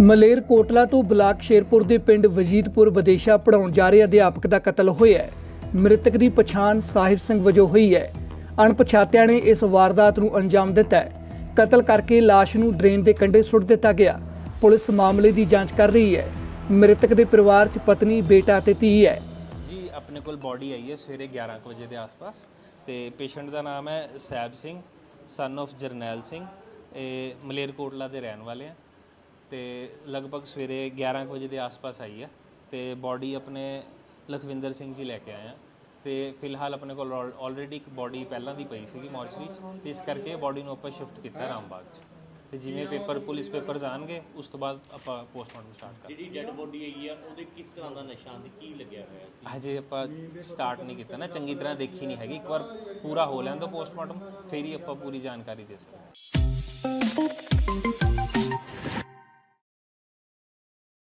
ਮਲੇਰ ਕੋਟਲਾ ਤੋਂ ਬਲਾਕ ਸ਼ੇਰਪੁਰ ਦੇ ਪਿੰਡ ਵਜੀਦਪੁਰ ਵਿਦੇਸ਼ਾ ਪੜਾਉਣ ਜਾ ਰਹੇ ਅਧਿਆਪਕ ਦਾ ਕਤਲ ਹੋਇਆ ਹੈ। ਮ੍ਰਿਤਕ ਦੀ ਪਛਾਣ ਸਾਹਿਬ ਸਿੰਘ ਵਜੋਂ ਹੋਈ ਹੈ। ਅਣਪਛਾਤਿਆਂ ਨੇ ਇਸ ਵਾਰਦਾਤ ਨੂੰ ਅੰਜਾਮ ਦਿੱਤਾ ਹੈ। ਕਤਲ ਕਰਕੇ ਲਾਸ਼ ਨੂੰ ਡਰੇਨ ਦੇ ਕੰਢੇ ਸੁੱਟ ਦਿੱਤਾ ਗਿਆ। ਪੁਲਿਸ ਮਾਮਲੇ ਦੀ ਜਾਂਚ ਕਰ ਰਹੀ ਹੈ। ਮ੍ਰਿਤਕ ਦੇ ਪਰਿਵਾਰ 'ਚ ਪਤਨੀ, ਬੇਟਾ ਤੇ ਧੀ ਹੈ। ਜੀ, ਆਪਣੇ ਕੋਲ ਬਾਡੀ ਆਈ ਹੈ ਸਵੇਰੇ 11 ਕੁ ਵਜੇ ਦੇ ਆਸ-ਪਾਸ ਤੇ ਪੇਸ਼ੈਂਟ ਦਾ ਨਾਮ ਹੈ ਸੈਬ ਸਿੰਘ ਸਨ of ਜਰਨੈਲ ਸਿੰਘ, ਇਹ ਮਲੇਰਕੋਟਲਾ ਦੇ ਰਹਿਣ ਵਾਲੇ ਆ। ਤੇ ਲਗਭਗ ਸਵੇਰੇ 11 ਕੁ ਵਜੇ ਦੇ ਆਸ-ਪਾਸ ਆਈ ਹੈ ਤੇ ਬਾਡੀ ਆਪਣੇ ਲਖਵਿੰਦਰ ਸਿੰਘ ਜੀ ਲੈ ਕੇ ਆਏ ਆ। ਤੇ ਫਿਲਹਾਲ ਆਪਣੇ ਕੋਲ ਆਲਰੇਡੀ ਇੱਕ ਬਾਡੀ ਪਹਿਲਾਂ ਦੀ ਪਈ ਸੀਗੀ ਮੋਰਚਰੀ 'ਚ। ਤੇ ਇਸ ਕਰਕੇ ਬਾਡੀ ਨੂੰ ਆਪਾਂ ਸ਼ਿਫਟ ਕੀਤਾ ਰਾਮਬਾਗ 'ਚ। ਤੇ ਜਿਵੇਂ ਪੇਪਰ ਪੁਲਿਸ ਪੇਪਰਸ ਆਣਗੇ ਉਸ ਤੋਂ ਬਾਅਦ ਆਪਾਂ ਪੋਸਟਮਾਰਟਮ ਸਟਾਰਟ ਕਰਾਂਗੇ। ਜਿਹੜੀ ਡੈਡ ਬੋਡੀ ਹੈਗੀ ਆ ਉਹਦੇ ਕਿਸ ਤਰ੍ਹਾਂ ਦਾ ਨਿਸ਼ਾਨ ਤੇ ਕੀ ਲੱਗਿਆ ਹੋਇਆ ਸੀ? ਹਜੇ ਆਪਾਂ ਸਟਾਰਟ ਨਹੀਂ ਕੀਤਾ ਨਾ ਚੰਗੀ ਤਰ੍ਹਾਂ ਦੇਖੀ ਨਹੀਂ ਹੈਗੀ। ਇੱਕ ਵਾਰ ਪੂਰਾ ਹੋ ਲੈਣ ਦੋ ਪੋਸਟਮਾਰਟਮ ਫਿਰ ਹੀ ਆਪਾਂ ਪੂਰੀ ਜਾਣਕਾਰੀ ਦੇ ਸਕਦੇ